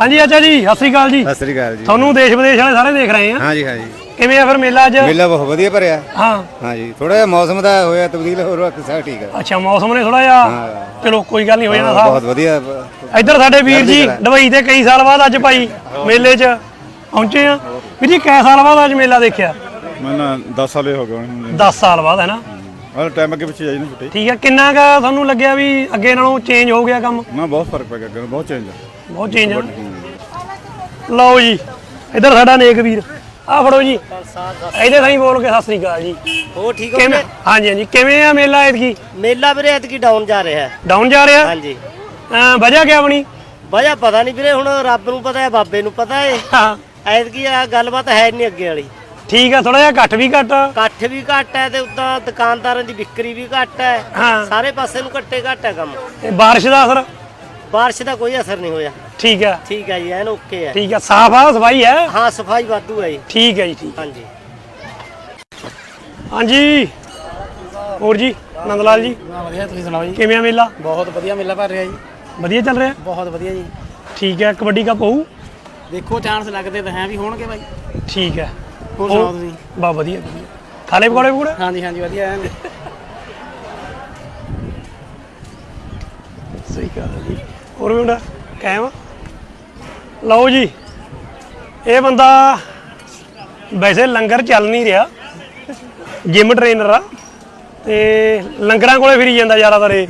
Speaker 1: ਹਾਂਜੀ ਅੱਛਾ ਜੀ ਸਤਿ ਸ੍ਰੀ ਅਕਾਲ ਜੀ।
Speaker 6: ਸਤਿ ਸ੍ਰੀ ਅਕਾਲ ਜੀ।
Speaker 1: ਤੁਹਾਨੂੰ ਦੇਸ਼ ਵਿਦੇਸ਼ ਵਾਲੇ ਸਾਰੇ ਦੇਖ ਰਹੇ ਆ।
Speaker 6: ਹਾਂਜੀ ਹਾਂਜੀ।
Speaker 1: ਕਿਵੇਂ ਆ ਫਿਰ ਮੇਲਾ ਅੱਜ?
Speaker 6: ਮੇਲਾ ਬਹੁਤ ਵਧੀਆ ਭਰਿਆ।
Speaker 1: ਹਾਂ।
Speaker 6: ਹਾਂਜੀ ਥੋੜਾ ਜਿਹਾ ਮੌਸਮ ਦਾ ਹੋਇਆ ਤਬਦੀਲ ਹੋਰ ਬਾਕੀ ਸਭ ਠੀਕ ਹੈ
Speaker 1: ਅੱਛਾ ਮੌਸਮ ਨੇ ਥੋੜਾ ਜਿਹਾ। ਚਲੋ ਕੋਈ ਗੱਲ ਨਹੀਂ ਹੋ ਜਾਣਾ
Speaker 6: ਬਹੁਤ
Speaker 1: ਸਾਹਿਬ
Speaker 6: ਵਧੀਆ।
Speaker 1: ਇੱਧਰ ਸਾਡੇ ਵੀਰ ਜੀ। ਦੁਬਈ ਤੇ ਕਈ ਸਾਲ ਬਾਅਦ ਅੱਜ ਭਾਈ ਮੇਲੇ 'ਚ ਪਹੁੰਚੇ ਆ। ਵੀਰ ਜੀ ਕਈ ਸਾਲ ਬਾਅਦ ਅੱਜ ਮੇਲਾ ਦੇਖਿਆ?
Speaker 9: ਮੈਂ ਨਾ 10 ਸਾਲੇ ਹੋ ਗਏ ਹੁਣ
Speaker 1: 10 ਸਾਲ ਬਾਅਦ ਹੈ ਨਾ?
Speaker 9: ਹਾਂ ਟਾਈਮ ਅੱਗੇ ਪਿੱਛੇ ਜਾਈ ਨਾ ਛੁੱਟੀ।
Speaker 1: ਠੀਕ ਹੈ ਕਿੰਨਾ ਕੁ ਤੁਹਾਨੂੰ ਲੱਗਿਆ ਵੀ ਅੱਗੇ ਨਾਲੋਂ ਚੇਂਜ ਹੋ ਗਿਆ ਕੰਮ?
Speaker 9: ਨਾ ਬਹੁਤ ਫ਼ਰਕ ਪੈ ਗਿਆ ਅੱਗੇ ਨਾਲੋਂ, ਬਹੁਤ ਚੇਂਜ ਆ।
Speaker 1: ਬਹੁਤ ਚੇਂਜ ਆ। ਲਓ ਜੀ ਇੱਧਰ ਸਾਡਾ ਨੇਕ ਵੀਰ। ਆ ਫੜੋ ਜੀ। ਇਹਦੇ ਸਾਈ ਬੋਲ ਕੇ ਸਤਿ ਸ੍ਰੀ ਅਕਾਲ ਜੀ।
Speaker 10: ਉਹ ਠੀਕ ਹੋ
Speaker 1: ਕਿਵੇਂ ਹਾਂਜੀ ਹਾਂਜੀ। ਕਿਵੇਂ ਆ ਮੇਲਾ ਐਤਕੀ?
Speaker 10: ਮੇਲਾ ਵੀਰੇ ਐਤਕੀ ਡਾਊਨ ਜਾ ਰਿਹਾ। ਹੈ
Speaker 1: ਡਾਊਨ ਜਾ ਰਿਹਾ?
Speaker 10: ਹਾਂਜੀ।
Speaker 1: ਵਜ੍ਹਾ ਕਿਆ ਬਣੀ
Speaker 10: ਵਜ੍ਹਾ ਪਤਾ ਨਹੀਂ ਵੀਰੇ ਹੁਣ ਰੱਬ ਨੂੰ ਪਤਾ ਹੈ ਬਾਬੇ ਨੂੰ ਪਤਾ ਹੈ।
Speaker 1: ਹਾਂ।
Speaker 10: ਐਤਕੀ ਆ ਗੱਲਬਾਤ ਹੈ ਨਹੀਂ ਅੱਗੇ ਵਾਲੀ।
Speaker 1: ਠੀਕ ਆ ਥੋੜਾ ਜਿਹਾ ਘੱਟ ਵੀ ਘੱਟ।
Speaker 10: ਇਕੱਠ ਵੀ ਘੱਟ ਹੈ ਤੇ ਉਦਾਂ ਦੁਕਾਨਦਾਰਾਂ ਦੀ ਵਿਕਰੀ ਵੀ ਘੱਟ ਹੈ।
Speaker 1: ਹਾਂ।
Speaker 10: ਸਾਰੇ ਪਾਸੇ ਨੂੰ ਘੱਟੇ ਘੱਟ ਹੈ ਕੰਮ।
Speaker 1: ਤੇ ਬਾਰਿਸ਼ ਦਾ ਅਸਰ?
Speaker 10: ਬਾਰਿਸ਼ ਦਾ ਕੋਈ ਅਸਰ ਨਹੀਂ ਹੋਇਆ।
Speaker 1: ਠੀਕ ਆ।
Speaker 10: ਠੀਕ ਹੈ ਜੀ ਐਨ ਓਕੇ ਹੈ
Speaker 1: ਠੀਕ ਆ ਸਾਫ਼ ਆ ਸਫ਼ਾਈ ਹੈ
Speaker 10: ਹਾਂ ਸਫ਼ਾਈ ਵਾਧੂ ਹੈ ਜੀ।
Speaker 1: ਠੀਕ ਹੈ ਜੀ ਠੀਕ
Speaker 10: ਹਾਂਜੀ।
Speaker 1: ਹਾਂਜੀ। ਹੋਰ ਜੀ ਨੰਦ ਲਾਲ ਜੀ
Speaker 10: ਵਧੀਆ ਤੁਸੀਂ ਸੁਣਾਓ ਜੀ?
Speaker 1: ਕਿਵੇਂ ਆ ਮੇਲਾ?
Speaker 10: ਬਹੁਤ ਵਧੀਆ ਮੇਲਾ ਭਰ ਰਿਹਾ ਜੀ।
Speaker 1: ਵਧੀਆ ਚੱਲ ਰਿਹਾ?
Speaker 10: ਬਹੁਤ ਵਧੀਆ ਜੀ।
Speaker 1: ਠੀਕ ਹੈ ਕਬੱਡੀ ਕੱਪ ਹੋਊ?
Speaker 10: ਦੇਖੋ ਚਾਂਸ ਲੱਗਦੇ ਤਾਂ ਹੈ ਵੀ ਹੋਣਗੇ ਬਾਈ।
Speaker 1: ਠੀਕ ਹੈ
Speaker 10: ਹੋਰ ਸੁਣਾਓ ਤੁਸੀਂ?
Speaker 1: ਬਾ ਵਧੀਆ ਵਧੀਆ। ਖਾਲੇ ਪਕੌੜੇ ਪਕੌੜੇ?
Speaker 10: ਹਾਂਜੀ ਹਾਂਜੀ ਵਧੀਆ ਐਨ।
Speaker 1: ਸਹੀ ਗੱਲ ਹੈ ਜੀ। ਹੋਰ ਵੀ ਮੁੰਡਾ ਕਾਇਮ ਆ? ਲਓ ਜੀ ਇਹ ਬੰਦਾ ਵੈਸੇ ਲੰਗਰ ਚੱਲ ਨਹੀਂ ਰਿਹਾ ਜਿਮ ਟ੍ਰੇਨਰ ਆ ਤੇ ਲੰਗਰਾਂ ਕੋਲੇ ਫਿਰੀ ਜਾਂਦਾ ਜ਼ਿਆਦਾਤਰ ਇਹ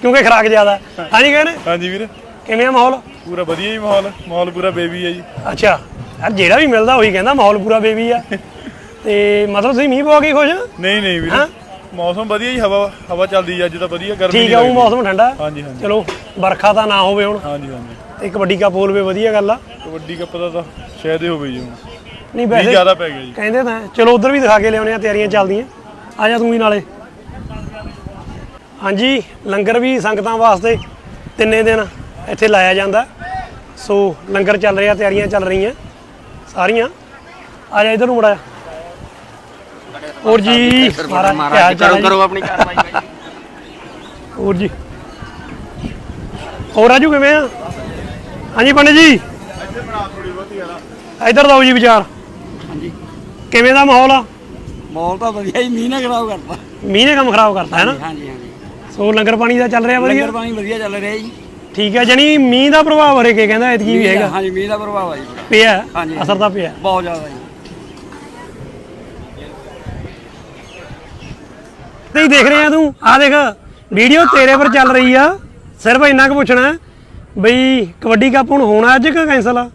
Speaker 1: ਕਿਉਂਕਿ ਖਰਾਕ ਜ਼ਿਆਦਾ। ਹਾਂਜੀ ਕਹਿੰਦੇ
Speaker 9: ਹਾਂਜੀ ਵੀਰ।
Speaker 1: ਕਿਵੇਂ ਆ ਮਾਹੌਲ?
Speaker 9: ਪੂਰਾ ਵਧੀਆ ਹੀ ਮਾਹੌਲ ਮਾਹੌਲ ਪੂਰਾ ਬੇਬੀ ਹੈ ਜੀ।
Speaker 1: ਅੱਛਾ ਯਾਰ ਜਿਹੜਾ ਵੀ ਮਿਲਦਾ ਉਹੀ ਕਹਿੰਦਾ ਮਾਹੌਲ ਪੂਰਾ ਬੇਬੀ ਆ। ਤੇ ਮਤਲਬ ਤੁਸੀਂ ਮੀਂਹ ਪਵਾ ਕੇ ਖੁਸ਼?
Speaker 9: ਨਹੀਂ ਨਹੀਂ ਵੀਰ।
Speaker 1: ਹਾਂ?
Speaker 9: ਮੌਸਮ ਵਧੀਆ ਹੀ ਹਵਾ ਹਵਾ ਚੱਲਦੀ ਅੱਜ ਤਾਂ ਵਧੀਆ ਗਰਮੀ
Speaker 1: ਠੀਕ ਆ ਉਹ। ਮੌਸਮ ਠੰਡਾ।
Speaker 9: ਹਾਂਜੀ ਹਾਂਜੀ।
Speaker 1: ਚਲੋ ਵਰਖਾ ਤਾਂ ਨਾ ਹੋਵੇ ਹੁਣ।
Speaker 9: ਹਾਂਜੀ ਹਾਂਜੀ।
Speaker 1: ਤੇ ਕਬੱਡੀ ਕੱਪ ਹੋਵੇ ਵਧੀਆ ਗੱਲ ਆ।
Speaker 9: ਕਬੱਡੀ ਕੱਪ ਦਾ ਤਾਂ ਸ਼ਾਇਦ ਹੀ ਹੋਵੇ ਜੀ ਹੁਣ।
Speaker 1: ਨਹੀਂ ਵੈਸੇ
Speaker 9: ਜ਼ਿਆਦਾ ਪੈ ਗਿਆ ਜੀ।
Speaker 1: ਕਹਿੰਦੇ ਤਾਂ। ਚਲੋ ਉਧਰ ਵੀ ਦਿਖਾ ਕੇ ਲਿਆਉਣੇ ਆ ਤਿਆਰੀਆਂ ਚੱਲਦੀਆਂ। ਆ ਜਾ ਤੂੰ ਵੀ ਨਾਲੇ। ਹਾਂਜੀ ਲੰਗਰ ਵੀ ਸੰਗਤਾਂ ਵਾਸਤੇ ਤਿੰਨੇ ਦਿਨ ਇੱਥੇ ਲਾਇਆ ਜਾਂਦਾ। ਸੋ ਲੰਗਰ ਚੱਲ ਰਿਹਾ ਤਿਆਰੀਆਂ ਚੱਲ ਰਹੀਆਂ ਸਾਰੀਆਂ। ਆ ਜਾ ਇਧਰ ਨੂੰ ਮੁੜਾ ਹੋਰ ਜੀ। ਮਹਾਰਾਜ ਕਰੋ ਆਪਣੀ ਕਾਰਵਾਈ ਹੋਰ ਜੀ। ਹੋਰ ਰਾਜੂ ਕਿਵੇਂ ਆ? ਹਾਂਜੀ ਪੰਡਿਤ ਜੀ। ਇੱਧਰ ਦਿਓ ਜੀ ਵਿਚਾਰ ਹਾਂਜੀ। ਕਿਵੇਂ ਦਾ ਮਾਹੌਲ ਆ?
Speaker 10: ਮਾਹੌਲ ਤਾਂ ਵਧੀਆ ਹੀ ਮੀਂਹ ਨੇ ਖਰਾਬ ਕਰਤਾ।
Speaker 1: ਮੀਂਹ ਨੇ ਕੰਮ ਖਰਾਬ ਕਰਤਾ ਹੈ ਨਾ
Speaker 10: ਹਾਂਜੀ ਹਾਂਜੀ।
Speaker 1: ਸੋ ਲੰਗਰ ਪਾਣੀ ਦਾ ਚੱਲ ਰਿਹਾ ਵਧੀਆ?
Speaker 10: ਪਾਣੀ ਵਧੀਆ ਚੱਲ ਰਿਹਾ ਜੀ।
Speaker 1: ਠੀਕ ਹੈ ਜਣੀ ਮੀਂਹ ਦਾ ਪ੍ਰਭਾਵ ਹਰੇ ਕੇ ਕਹਿੰਦਾ ਇਤਕੀ ਵੀ ਹੈਗਾ।
Speaker 10: ਹਾਂਜੀ ਮੀਂਹ ਦਾ ਪ੍ਰਭਾਵ ਆ ਜੀ।
Speaker 1: ਪਿਆ। ਅਸਰ ਤਾਂ ਪਿਆ।
Speaker 10: ਬਹੁਤ ਜ਼ਿਆਦਾ ਜੀ।
Speaker 1: ਤੇ ਹੀ ਦੇਖ ਰਹੇ ਆ ਤੂੰ। ਆ ਦੇਖ ਵੀਡੀਓ ਤੇਰੇ ਪਰ ਚੱਲ ਰਹੀ ਆ। ਸਿਰਫ ਇੰਨਾ ਕੁ ਪੁੱਛਣਾ ਬਈ ਕਬੱਡੀ ਕੱਪ ਹੁਣ ਹੋਣਾ ਅੱਜ ਕਿ ਕੈਂਸਲ ਆ?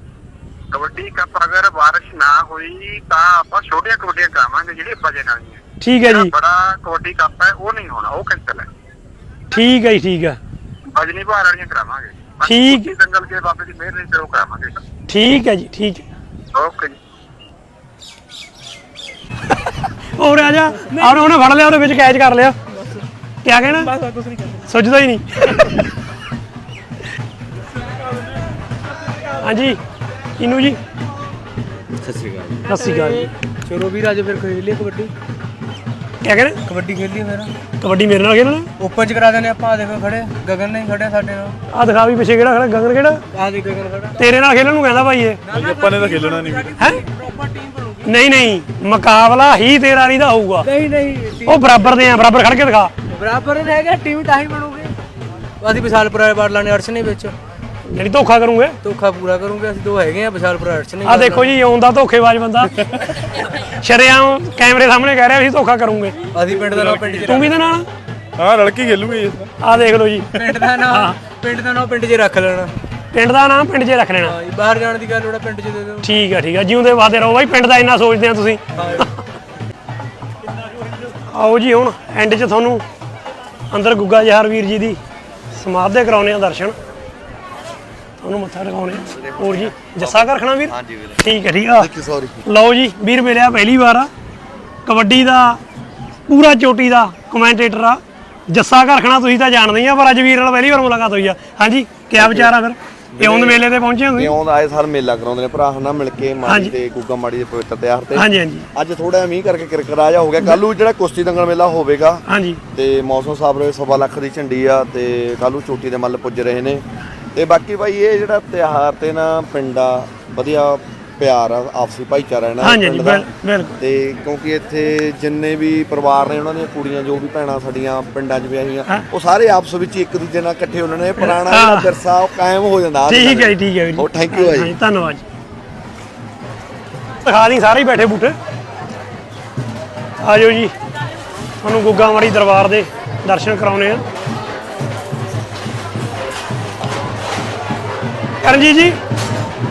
Speaker 11: ਕਬੱਡੀ ਕੱਪ ਅਗਰ ਬਾਰਿਸ਼ ਨਾ ਹੋਈ ਤਾਂ ਆਪਾਂ ਛੋਟੀਆਂ ਕਬੱਡੀਆਂ ਕਰਾਵਾਂਗੇ ਜਿਹੜੀ ਵਜੇ ਨਾਲ ਹੈ
Speaker 1: ਠੀਕ ਹੈ ਜੀ।
Speaker 11: ਬੜਾ ਕਬੱਡੀ ਕੱਪ ਹੈ ਉਹ ਨਹੀਂ ਹੋਣਾ ਉਹ ਕੈਂਸਲ ਹੈ।
Speaker 1: ਠੀਕ ਹੈ ਜੀ ਠੀਕ ਹੈ।
Speaker 11: ਅਜਨੀ ਭਾਰ ਵਾਲੀਆਂ ਕਰਾਵਾਂਗੇ।
Speaker 1: ਠੀਕ।
Speaker 11: ਦੰਗਲ ਕੇ ਬਾਬੇ ਦੀ ਮਿਹਰ ਨਹੀਂ ਉਹ ਕਰਾਵਾਂਗੇ।
Speaker 1: ਠੀਕ ਹੈ ਜੀ ਠੀਕ ਹੈ।
Speaker 11: ਓਕੇ ਜੀ।
Speaker 1: ਹੋਰ ਆ ਜਾ। ਆਹ ਉਹਨੇ ਫੜ ਲਿਆ ਉਹਦੇ ਵਿੱਚ ਕੈਚ ਕਰ ਲਿਆ। ਕਿਆ ਕਹਿਣਾ? ਬਸ ਕੁਝ ਨਹੀਂ ਕਹਿਣਾ। ਸੁੱਝਦਾ ਹੀ ਨਹੀਂ। ਹਾਂਜੀ ਕਿਨੂੰ ਜੀ?
Speaker 4: ਸਤਿ ਸ੍ਰੀ ਅਕਾਲ
Speaker 1: ਸਤਿ ਸ਼੍ਰੀ ਅਕਾਲ ਜੀ।
Speaker 10: ਚਲੋ ਵੀਰ ਅੱਜ ਫਿਰ ਖੇਡ ਲਈ ਕਬੱਡੀ।
Speaker 1: ਕਿਆ ਕਹਿੰਦੇ
Speaker 10: ਕਬੱਡੀ ਖੇਲੀ ਫਿਰ।
Speaker 1: ਕਬੱਡੀ ਮੇਰੇ ਨਾਲ ਖੇਡਣਾ।
Speaker 10: ਓਪਨ ਚ ਕਰਾ ਦਿੰਦੇ ਆਪਾਂ ਆਹ ਦੇਖੋ ਖੜੇ। ਗਗਨ ਨਹੀਂ ਖੜੇ ਸਾਡੇ ਨਾਲ।
Speaker 1: ਆ ਦਿਖਾ ਵੀ ਪਿੱਛੇ ਕਿਹੜਾ ਖੜਾ ਗਗਨ ਕਿਹੜਾ?
Speaker 10: ਆਹ ਦੇਖ ਗਗਨ ਖੜਾ।
Speaker 1: ਤੇਰੇ ਨਾਲ ਖੇਲਣ ਨੂੰ ਕਹਿੰਦਾ ਭਾਈ ਇਹ।
Speaker 8: ਆਪਾਂ ਨੇ ਤਾਂ ਖੇਲਣਾ ਨਹੀਂ
Speaker 1: ਹੈ? ਨਹੀਂ ਨਹੀਂ ਮੁਕਾਬਲਾ ਹੀ ਤੇਰਾ ਨਹੀਂ ਦਾ ਹੋਊਗਾ।
Speaker 10: ਨਹੀਂ ਨਹੀਂ
Speaker 1: ਉਹ ਬਰਾਬਰ ਦੇ ਆ ਬਰਾਬਰ ਖੜ ਕੇ ਦਿਖਾ।
Speaker 10: ਬਰਾਬਰ ਰਹੇਗਾ ਟੀਮ ਤਾਂ ਹੀ ਬਣੂਗੀ। ਅਸੀਂ ਵਿਸ਼ਾਲਪੁਰਾ ਬਾਦਲਾਂ ਨੇ ਅਰਸ਼ ਨੇ ਵਿੱਚ।
Speaker 1: ਜਿਹੜੀ ਧੋਖਾ ਕਰੂੰਗੇ।
Speaker 10: ਧੋਖਾ ਪੂਰਾ ਕਰੂੰਗੇ ਅਸੀਂ ਦੋ ਹੈਗੇ ਆ ਵਿਸ਼ਾਲਪੁਰਾ ਅਰਸ਼ ਨੇ
Speaker 1: ਆ ਦੇਖੋ ਜੀ ਆਉਂਦਾ ਧੋਖੇਬਾਜ਼ ਬੰਦਾ। ਸ਼ਰਿਆਮ ਕੈਮਰੇ ਸਾਹਮਣੇ ਕਹਿ ਰਿਹਾ ਵੀ ਧੋਖਾ ਕਰੂੰਗੇ।
Speaker 10: ਅਸੀਂ ਪਿੰਡ ਦਾ ਨਾਮ ਪਿੰਡ ਚ
Speaker 1: ਤੂੰ ਵੀ ਇਹਦੇ ਨਾਲ।
Speaker 8: ਹਾਂ ਲੜਕੀ ਖੇਲੂਗੇ
Speaker 1: ਆ ਦੇਖ ਲਓ ਜੀ।
Speaker 10: ਪਿੰਡ ਦਾ ਨਾਮ ਪਿੰਡ ਦਾ ਨਾਮ ਪਿੰਡ 'ਚ ਰੱਖ ਲੈਣਾ।
Speaker 1: ਪਿੰਡ ਦਾ ਨਾਮ ਪਿੰਡ 'ਚ ਰੱਖ ਲੈਣਾ।
Speaker 10: ਹਾਂ ਜੀ, ਬਾਹਰ ਜਾਣ ਦੀ ਗੱਲ ਉਹਦਾ ਪਿੰਡ 'ਚ ਦੇ ਦਿਓ।
Speaker 1: ਠੀਕ ਆ ਠੀਕ ਆ ਜਿਉਂਦੇ ਵਾਦੇ ਰਹੋ ਬਾਈ ਪਿੰਡ ਦਾ ਇੰਨਾ ਸੋਚਦੇ ਆ ਤੁਸੀਂ। ਆਓ ਜੀ ਹੁਣ ਐਂਡ 'ਚ ਤੁਹਾਨੂੰ ਅੰਦਰ ਗੁੱਗਾ ਜਹਾਰ ਵੀਰ ਜੀ ਦੀ ਸਮਾਧ ਦੇ ਕਰਾਉਣੇ ਆ ਦਰਸ਼ਨ। ਤੁਹਾਨੂੰ ਮੱਥਾ ਟਿਕਾਉਣੇ ਆ। ਹੋਰ ਜੀ ਜੱਸਾ ਕਰਖਣਾ ਵੀਰ? ਹਾਂਜੀ ਵੀਰ। ਠੀਕ ਹੈ ਠੀਕ ਆ।
Speaker 6: ਸੌਰੀ
Speaker 1: ਲਓ ਜੀ ਵੀਰ ਮਿਲਿਆ ਪਹਿਲੀ ਵਾਰ ਆ। ਕਬੱਡੀ ਦਾ ਪੂਰਾ ਚੋਟੀ ਦਾ ਕਮੈਂਟੇਟਰ ਆ। ਜੱਸਾ ਕਰਖਣਾ ਤੁਸੀਂ ਤਾਂ ਜਾਣਦੇ ਹੀ ਆ ਪਰ ਅੱਜ ਵੀਰ ਨਾਲ ਪਹਿਲੀ ਵਾਰ ਮੁਲਾਕਾਤ ਹੋਈ ਆ। ਹਾਂਜੀ ਕਿਆ ਵਿਚਾਰ ਆ ਫਿਰ? ਉਹਨ ਮੇਲੇ ਤੇ ਪਹੁੰਚੇ ਹੋ ਤੁਸੀਂ?
Speaker 6: ਆਉਂਦਾ ਆਏ ਸਾਲ ਮੇਲਾ ਕਰਾਉਂਦੇ ਨੇ ਭਰਾ ਹਨਾ ਮਿਲ ਕੇ। ਮਾੜੀ ਤੇ ਗੁੱਗਾ ਮਾੜੀ ਦੇ ਪਵਿੱਤਰ ਤਿਆਰ ਤੇ।
Speaker 1: ਹਾਂਜੀ ਹਾਂਜੀ।
Speaker 6: ਅੱਜ ਥੋੜਾ ਮੀਂਹ ਕਰਕੇ ਕਿਰਕਰਾ ਜਾ ਹੋ ਗਿਆ। ਕੱਲ ਜਿਹੜਾ ਕੁਸ਼ਤੀ ਦੰਗਲ ਮੇਲਾ ਹੋਵੇਗਾ
Speaker 1: ਹਾਂਜੀ।
Speaker 6: ਤੇ ਮੌਸਮ ਸਾਹਿਬ ਰਹੇ ਸਵਾ ਲੱਖ ਦੀ ਝੰਡੀ ਆ ਤੇ ਕੱਲ ਚੋਟੀ ਦੇ ਮੱਲ ਪੁੱਜ ਰਹੇ ਨੇ। ਤੇ ਬਾਕੀ ਭਾਈ ਇਹ ਜਿਹੜਾ ਤਿਉਹਾਰ ਤੇ ਨਾ ਪਿੰਡਾ ਵਧੀਆ ਪਿਆਰ ਆ ਆਪਸੀ ਭਾਈਚਾਰਾ ਹੈ ਨਾ
Speaker 1: ਹਾਂਜੀ ਹਾਂਜੀ
Speaker 6: ਪਿੰਡ ਦਾ।
Speaker 1: ਬਿਲ- ਬਿਲਕੁਲ।
Speaker 6: ਤੇ ਕਿਉਂਕਿ ਇੱਥੇ ਜਿੰਨੇ ਵੀ ਪਰਿਵਾਰ ਨੇ ਉਹਨਾਂ ਦੀਆਂ ਕੁੜੀਆਂ ਜੋ ਵੀ ਭੈਣਾਂ ਸਾਡੀਆਂ ਪਿੰਡਾਂ 'ਚ ਵਿਆਹੀਆਂ। ਉਹ ਸਾਰੇ ਆਪਸ ਵਿੱਚ ਇੱਕ ਦੂਜੇ ਨਾਲ ਇਕੱਠੇ ਉਹਨਾਂ ਨੇ। ਪੁਰਾਣਾ
Speaker 1: ਹਾਂ।
Speaker 6: ਵਿਰਸਾ ਉਹ ਕਾਇਮ ਹੋ ਜਾਂਦਾ।
Speaker 1: ਠੀਕ ਹੈ ਜੀ ਠੀਕ ਹੈ ਵੀਰ
Speaker 6: ਬਹੁਤ ਥੈਂਕ ਯੂ
Speaker 1: ਹਾਂਜੀ
Speaker 6: ਭਾਈ
Speaker 1: ਧੰਨਵਾਦ ਜੀ। ਦਿਖਾ ਦੀ ਸਾਰੇ ਹੀ ਬੈਠੇ ਬੂਟੇ। ਆਜੋ ਜੀ। ਤੁਹਾਨੂੰ ਗੁੱਗਾ ਮਾੜੀ ਦਰਬਾਰ ਦੇ ਦਰਸ਼ਨ ਕਰਾਉਣੇ ਆ। ਕਰਨਜੀ ਜੀ।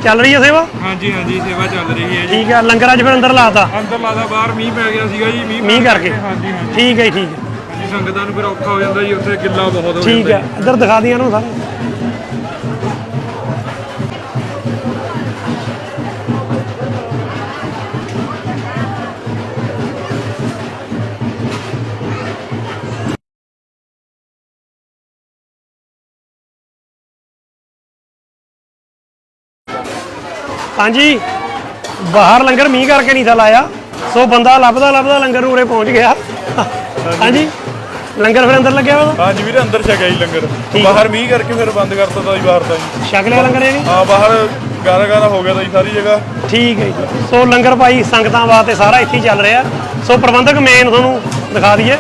Speaker 1: ਚੱਲ ਰਹੀ ਹੈ ਸੇਵਾ?
Speaker 8: ਹਾਂਜੀ ਹਾਂਜੀ ਸੇਵਾ ਚੱਲ ਰਹੀ ਹੈ ਜੀ।
Speaker 1: ਠੀਕ ਹੈ ਲੰਗਰ ਅੱਜ ਫਿਰ ਅੰਦਰ ਲਾਤਾ?
Speaker 8: ਅੰਦਰ ਲਾਦਾ ਬਾਹਰ ਮੀਂਹ ਪੈ ਗਿਆ ਸੀਗਾ ਜੀ ਮੀਂਹ
Speaker 1: ਮੀਂਹ ਕਰਕੇ?
Speaker 8: ਹਾਂਜੀ ਹਾਂਜੀ।
Speaker 1: ਠੀਕ ਹੈ ਜੀ, ਠੀਕ ਹੈ।
Speaker 8: ਹਾਂਜੀ, ਸੰਗਤਾਂ ਨੂੰ ਫਿਰ ਔਖਾ ਹੋ ਜਾਂਦਾ ਜੀ ਉੱਥੇ ਗਿੱਲਾ ਬਹੁਤ ਹੋ
Speaker 1: ਠੀਕ
Speaker 8: ਜਾਂਦਾ
Speaker 1: ਹੈ ਇੱਧਰ ਦਿਖਾ ਦੀਆਂ ਨੂੰ ਸਾਰੇ। ਹਾਂਜੀ। ਬਾਹਰ ਲੰਗਰ ਮੀਂਹ ਕਰਕੇ ਨਹੀਂ ਥਾ ਲਾਇਆ ਸੋ ਬੰਦਾ ਲੱਭਦਾ ਲੱਭਦਾ ਲੰਗਰ ਉਰੇ ਪਹੁੰਚ ਗਿਆ। ਹਾਂਜੀ। ਲੰਗਰ ਫਿਰ ਅੰਦਰ ਲੱਗਿਆ ਵਾ?
Speaker 8: ਹਾਂਜੀ ਵੀਰੇ ਅੰਦਰ ਛਕਿਆ ਜੀ ਲੰਗਰ। ਬਾਹਰ ਮੀਂਹ ਕਰਕੇ ਫਿਰ ਬੰਦ ਕਰਤਾ ਤਾ ਜੀ ਬਾਹਰ ਤਾਂ ਜੀ।
Speaker 1: ਛਕ ਲਿਆ ਲੰਗਰ ਇਹ ਨਹੀਂ
Speaker 8: ਹਾਂ ਬਾਹਰ ਗਾਣਾ ਗਾਣਾ ਹੋ ਗਿਆ ਤਾਂ ਜੀ ਸਾਰੀ ਜਗ੍ਹਾ।
Speaker 1: ਠੀਕ ਹੈ ਜੀ। ਸੋ ਲੰਗਰ ਭਾਈ ਸੰਗਤਾਂ ਵਾਸਤੇ ਸਾਰਾ ਇੱਥੇ ਹੀ ਚੱਲ ਰਿਹਾ। ਸੋ ਪ੍ਰਬੰਧਕ ਮੇਨ ਤੁਹਾਨੂੰ ਦਿਖਾ ਦਈਏ।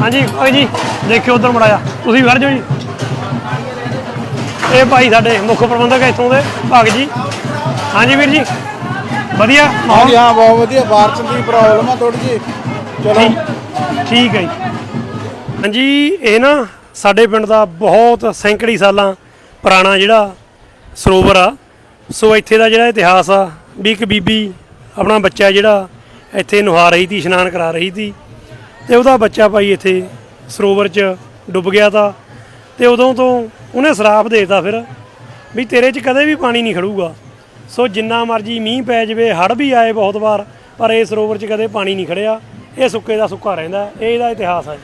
Speaker 1: ਹਾਂਜੀ ਭਾਈ ਜੀ ਦੇਖਿਓ ਉਧਰ ਮੜਾਇਆ ਤੁਸੀਂ ਵੜ ਜਾਓ ਜੀ। ਇਹ ਭਾਈ ਸਾਡੇ ਮੁੱਖ ਪ੍ਰਬੰਧਕ ਇੱਥੋਂ ਦੇ ਭਾਗ ਜੀ। ਹਾਂਜੀ ਵੀਰ ਜੀ ਵਧੀਆ ਮਾਹੌਲ?
Speaker 6: ਹਾਂ ਬਹੁਤ ਵਧੀਆ। ਬਾਰਿਸ਼ ਦੀ ਪ੍ਰੋਬਲਮ ਆ ਥੋੜੀ ਜੀ
Speaker 1: ਠੀਕ ਠੀਕ ਹੈ ਜੀ। ਹਾਂਜੀ ਇਹ ਨਾ ਸਾਡੇ ਪਿੰਡ ਦਾ ਬਹੁਤ ਸੈਂਕੜੀ ਸਾਲਾਂ ਪੁਰਾਣਾ ਜਿਹੜਾ ਸਰੋਵਰ ਆ। ਸੋ ਇੱਥੇ ਦਾ ਜਿਹੜਾ ਇਤਿਹਾਸ ਆ ਵੀ ਇੱਕ ਬੀਬੀ ਆਪਣਾ ਬੱਚਾ ਜਿਹੜਾ ਇੱਥੇ ਨੁਹਾ ਰਹੀ ਸੀ ਇਸ਼ਨਾਨ ਕਰਾ ਰਹੀ ਸੀ। ਤੇ ਉਹਦਾ ਬੱਚਾ ਭਾਈ ਇੱਥੇ ਸਰੋਵਰ 'ਚ ਡੁੱਬ ਗਿਆ ਤਾਂ ਤੇ ਉਦੋਂ ਤੋਂ ਉਹਨੇ ਸਰਾਪ ਦੇਤਾ ਫਿਰ ਵੀ ਤੇਰੇ 'ਚ ਕਦੇ ਵੀ ਪਾਣੀ ਨਹੀਂ ਖੜੂਗਾ। ਸੋ ਜਿੰਨਾ ਮਰਜ਼ੀ ਮੀਂਹ ਪੈ ਜਾਵੇ, ਹੜ੍ਹ ਵੀ ਆਏ ਬਹੁਤ ਵਾਰ, ਪਰ ਇਹ ਸਰੋਵਰ 'ਚ ਕਦੇ ਪਾਣੀ ਨਹੀਂ ਖੜਿਆ। ਇਹ ਸੁੱਕੇ ਦਾ ਸੁੱਕਾ ਰਹਿੰਦਾ, ਇਹ ਇਹਦਾ ਇਤਿਹਾਸ ਹੈ।